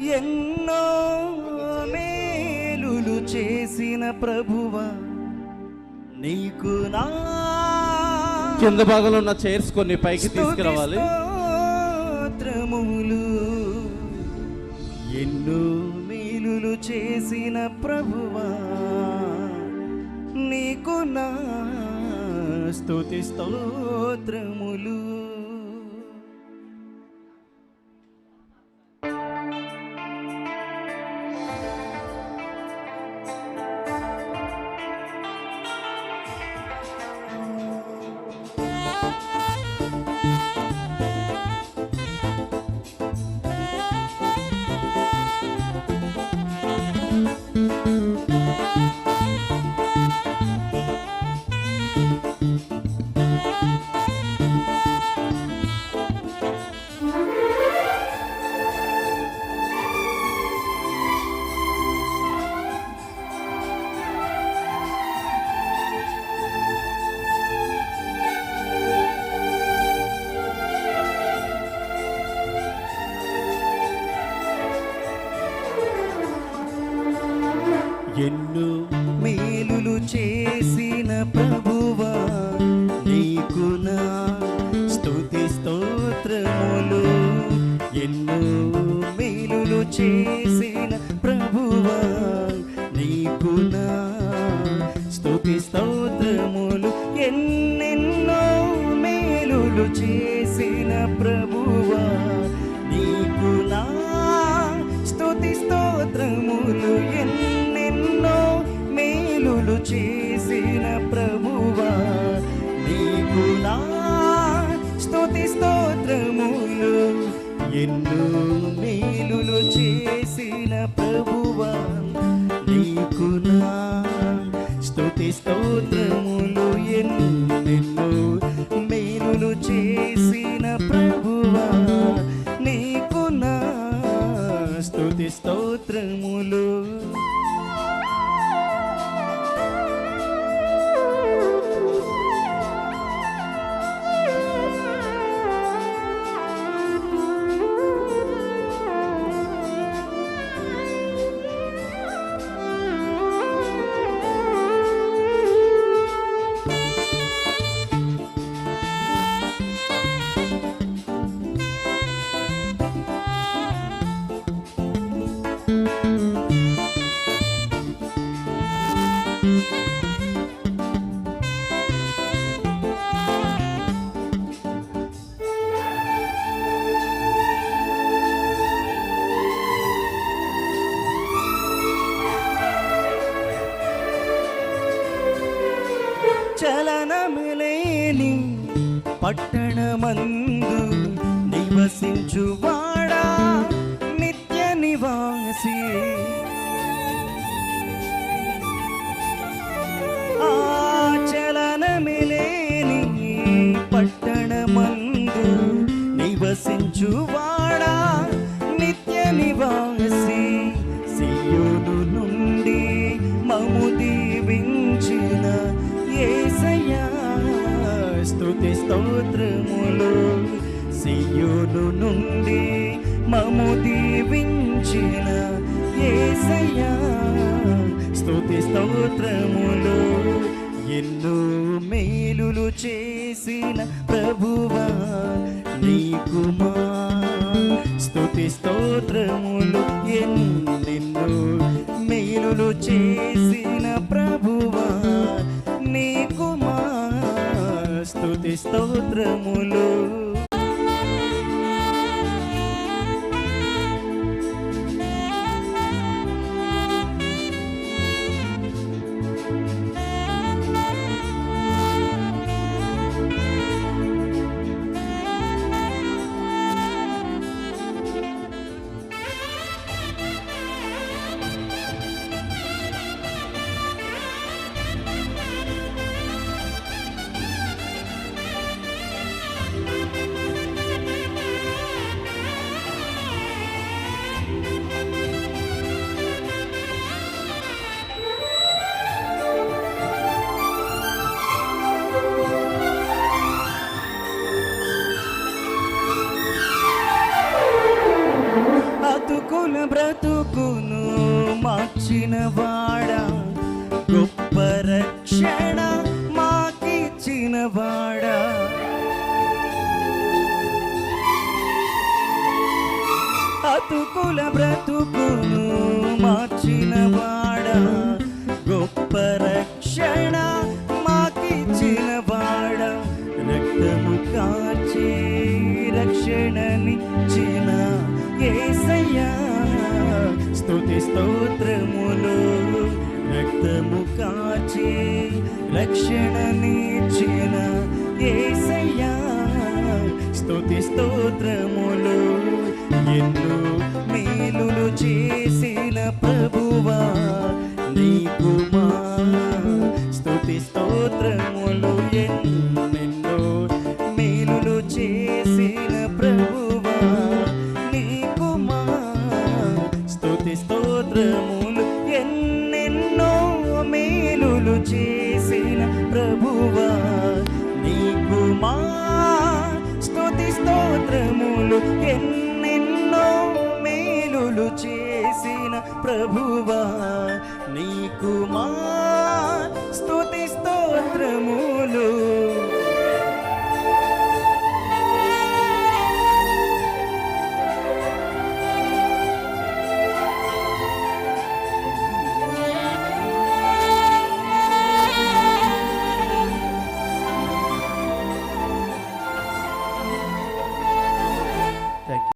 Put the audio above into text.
ఎన్నో మేలులు చేసిన ప్రభువా. నీకు నా కింద భాగంలో ఉన్న చైర్స్ కొన్ని పైకి తీసుకురావాలి. స్తోత్రములు. ఎన్నో మేలులు చేసిన ప్రభువా. నీకు నా స్తుతి స్తోత్రములు ఎన్నో మేలులు చేసిన ప్రభువా నీకు నా స్తుతి స్తోత్రములు. ఎన్నో మేలులు చేసిన ప్రభువా నీకు నా స్తుతి స్తోత్రములు. ఎన్నెన్నో మేలులు చేసిన ప్రభువా నీకు నా స్తుతి స్తోత్రములు. ఎన్నో చేసిన ప్రభువా నీకు నా స్తుతి స్తోత్రములు. ఎన్నో మేలులు చేసిన ప్రభువా నీకు నా స్తుతి స్తోత్రములు. ఎన్నెన్నో పట్టణమందు నివసించువాడా నిత్య నివాసి. ఆచలనమిలేని చలనమిలేని పట్టణమందు నివసించువాడా నిత్య నివాసి. సియోను నుండి మము దీవించిన ఏసయా స్థుతి స్తోత్రములు. సియులు నుండి మము దీవించిన యేసయ్యా స్థుతి స్తోత్రములు. ఎన్నో మేలులు చేసిన ప్రభువా నీకు మా స్థుతి స్తోత్రములు. ఎన్నెన్నో మేలులు చేసిన ప్రభు స్తోత్రములు. బ్రతుకును మార్చిన వాడా గొప్ప రక్షణ మాకిచ్చిన వాడా. అతుకుల బ్రతుకును మార్చిన వాడా గొప్ప రక్షణ మాకిచ్చిన వాడా. రక్తము కాచే రక్షణనిచ్చిన ఏసయ్యా. స్తుతి స్తోత్రములు రక్తము కాచి రక్షణనిచ్చిన ఏసయ్యా. స్తుతి స్తోత్రములు ఎన్నో మేలులు చే ప్రభువా నీకు మా స్తుతి స్తోత్రములు ఎన్నెన్నో మేలులు చేసిన ప్రభువా.